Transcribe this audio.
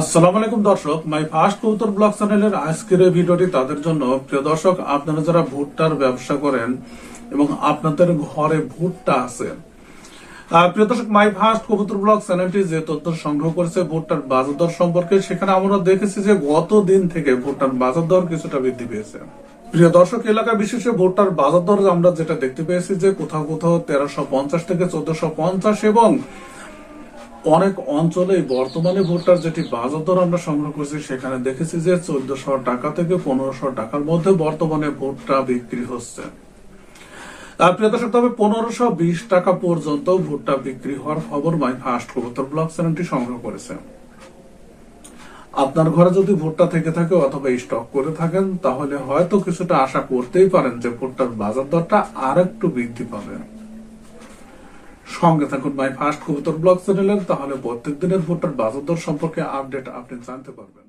আসসালামু আলাইকুম দর্শক, মাই ফার্স্ট কৌতর ব্লগ চ্যানেলের আজকের এই ভিডিওটি তাদের জন্য। প্রিয় দর্শক, আপনারা যারা ভুট্টার ব্যবসা করেন এবং আপনাদের ঘরে ভুট্টা আছে সেখানে আমরা দেখেছি যে গত দিন থেকে ভুট্টার বাজার দর কিছুটা বৃদ্ধি পেয়েছে। প্রিয় দর্শক এলাকা বিশেষে ভুট্টার বাজার দর আমরা যেটা দেখতে পেয়েছি যে কোথাও কোথাও তেরোশো পঞ্চাশ থেকে চোদ্দশো পঞ্চাশ এবং অনেক অঞ্চলে বর্তমানে ভুট্টার যেটি বাজার দর আমরা সংগ্রহ করেছি, সেখানে দেখেছি যে চোদ্দশো টাকা থেকে পনেরোশো টাকার মধ্যে বর্তমানে ভুট্টা বিক্রি হচ্ছে। প্রিয় দর্শক, তবে পনেরোশো বিশ টাকা পর্যন্ত ভুট্টা বিক্রি হওয়ার খবর মাই ফার্স্ট কবুতর ব্লগ চ্যানেলটি সংগ্রহ করেছে। আপনার ঘরে যদি ভুট্টা থেকে থাকে অথবা স্টক করে থাকেন, তাহলে হয়তো কিছুটা আশা করতেই পারেন যে ভুট্টার বাজার দরটা আর একটু বৃদ্ধি পাবে। সঙ্গে থাকুন মাই ফার্স্ট কবুতর ব্লগ চ্যানেলের তাহলে প্রত্যেক দিনের ভোটার বাজার সম্পর্কে আপডেট আপনি জানতে পারবেন।